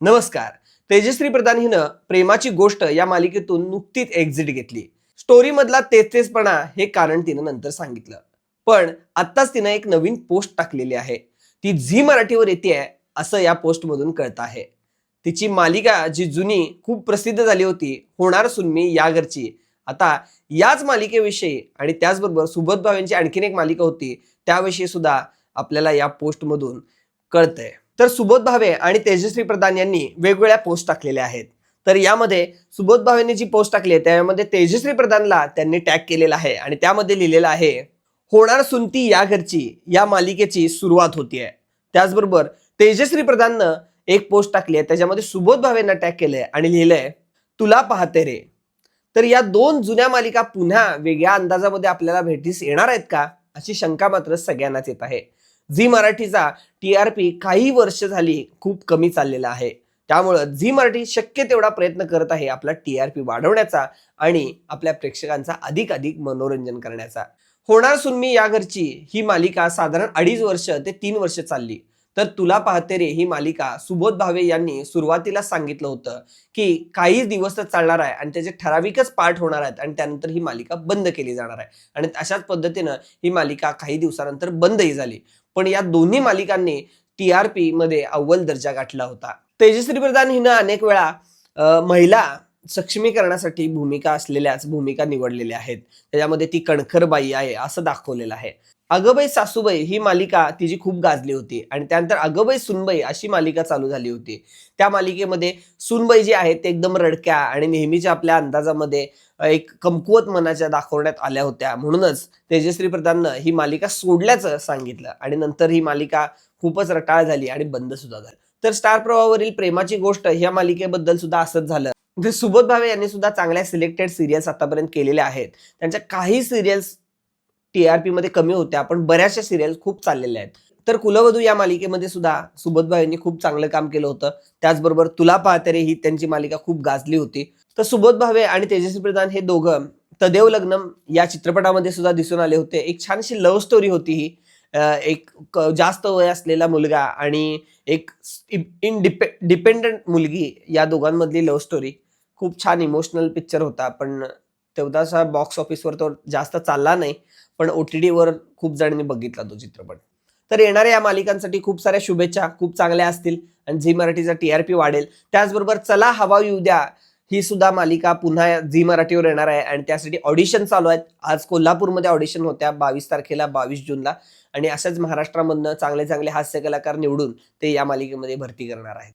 नमस्कार. तेजश्री प्रधान हिनं प्रेमाची गोष्ट या मालिकेतून नुकतीच एक्झिट घेतली. स्टोरी मधला तेच तेचपणा हे कारण तिनं नंतर सांगितलं. पण आत्ताच तिनं एक नवीन पोस्ट टाकलेली आहे. ती झी मराठीवर येते आहे असं या पोस्टमधून कळत आहे. तिची मालिका जी जुनी खूप प्रसिद्ध झाली होती होणार सुन्मी या घरची. आता याच मालिकेविषयी आणि त्याचबरोबर सुबोध भावेंची आणखीन एक मालिका होती त्याविषयी सुद्धा आपल्याला या पोस्टमधून कळतंय. तर सुबोध भावे आणि तेजस्वी प्रधान यांनी वेगवेगळ्या पोस्ट टाकलेल्या आहेत. तर यामध्ये सुबोध भावेंनी जी पोस्ट टाकली आहे त्यामध्ये तेजस्वी प्रधानला त्यांनी टॅग केलेला आहे आणि त्यामध्ये लिहिलेलं आहे होणार सुनती या घरची या मालिकेची सुरुवात होतीये. त्याचबरोबर तेजश्री प्रधाननं एक पोस्ट टाकली आहे त्याच्यामध्ये सुबोध भावेंना टॅग केलंय आणि लिहिलंय तुला पाहते रे. तर या दोन जुन्या मालिका पुन्हा वेगळ्या अंदाजामध्ये आपल्याला भेटीस येणार आहेत का अशी शंका मात्र सगळ्यांनाच येत आहे. झी मराठीचा टी आर पी काही वर्ष झाली खूप कमी चाललेला आहे. त्यामुळं झी मराठी शक्य तेवढा प्रयत्न करत आहे आपला टी आर पी वाढवण्याचा आणि आपल्या प्रेक्षकांचा अधिक अधिक मनोरंजन करण्याचा. होणार सुन्मी या घरची ही मालिका साधारण अडीच वर्ष ते तीन वर्ष चालली. तर तुला पाहते रे ही मालिका सुबोध भावे यांनी सुरुवातीला सांगितलं होतं की काही दिवसच चालणार आहे आणि त्याचे ठराविकच पार्ट होणार आहेत आणि त्यानंतर ही मालिका बंद केली जाणार आहे. आणि अशाच पद्धतीनं ही मालिका काही दिवसानंतर बंदही झाली. पण या दोन्ही मालिकांनी टी आर पी मध्ये अव्वल दर्जा गाठला होता. तेजश्री प्रधान हिनं अनेक वेळा महिला सक्षमीकरणासाठी भूमिका असलेल्याच भूमिका निवडलेल्या आहेत. त्याच्यामध्ये ती कणखरबाई आहे असं दाखवलेलं आहे. अगबाई सासूबाई ही मालिका तिची खूप गाजली होती. आणि त्यानंतर अगबाई सुनबाई अशी मालिका चालू झाली होती. त्या मालिकेमध्ये सुनबाई जी आहेत ते एकदम रडक्या आणि नेहमीच्या आपल्या अंदाजामध्ये एक कमकुवत मनाच्या दाखवण्यात आल्या होत्या. म्हणूनच तेजश्री प्रधाननं ही मालिका सोडल्याचं सांगितलं आणि नंतर ही मालिका खूपच रटाळ झाली आणि बंद सुद्धा झाली. तर स्टार प्रवाहावरील प्रेमाची गोष्ट ह्या मालिकेबद्दल सुद्धा असंच झालं. म्हणजे सुबोध भावे यांनी सुद्धा चांगल्या सिलेक्टेड सिरियल्स आतापर्यंत केलेल्या आहेत. त्यांच्या काही सिरियल्स टी आरमध्ये कमी होत्या पण बऱ्याचशा सिरियल खूप चाललेल्या आहेत. तर कुलवधू या मालिकेमध्ये सुद्धा सुबोधभाईंनी यांनी खूप चांगलं काम केलं होतं. त्याचबरोबर तुला पाहते रे ही त्यांची मालिका खूप गाजली होती. तर सुबोध भावे आणि तेजस्वी प्रधान हे दोघं तदेव लग्नम या चित्रपटामध्ये सुद्धा दिसून आले होते. एक छानशी लव्ह स्टोरी होती ही. एक जास्त वय असलेला मुलगा आणि एक इनडिपे डिपेंडंट मुलगी या दोघांमधली लव्ह स्टोरी खूप छान इमोशनल पिक्चर होता पण तेवढासा बॉक्स ऑफिसवर तो जास्त चालला नाही पण ओ टी डीवर खूप जणांनी बघितला तो चित्रपट. तर येणाऱ्या या मालिकांसाठी खूप साऱ्या शुभेच्छा खूप चांगल्या असतील आणि झी मराठीचा टी आर पी वाढेल. त्याचबरोबर चला हवा येऊ द्या ही सुद्धा मालिका पुन्हा झी मराठीवर येणार आहे आणि त्यासाठी ऑडिशन चालू आहेत. आज कोल्हापूरमध्ये ऑडिशन होत्या बावीस तारखेला बावीस जूनला. आणि अशाच महाराष्ट्रामधनं चांगले चांगले हास्य कलाकार निवडून ते या मालिकेमध्ये भरती करणार आहेत.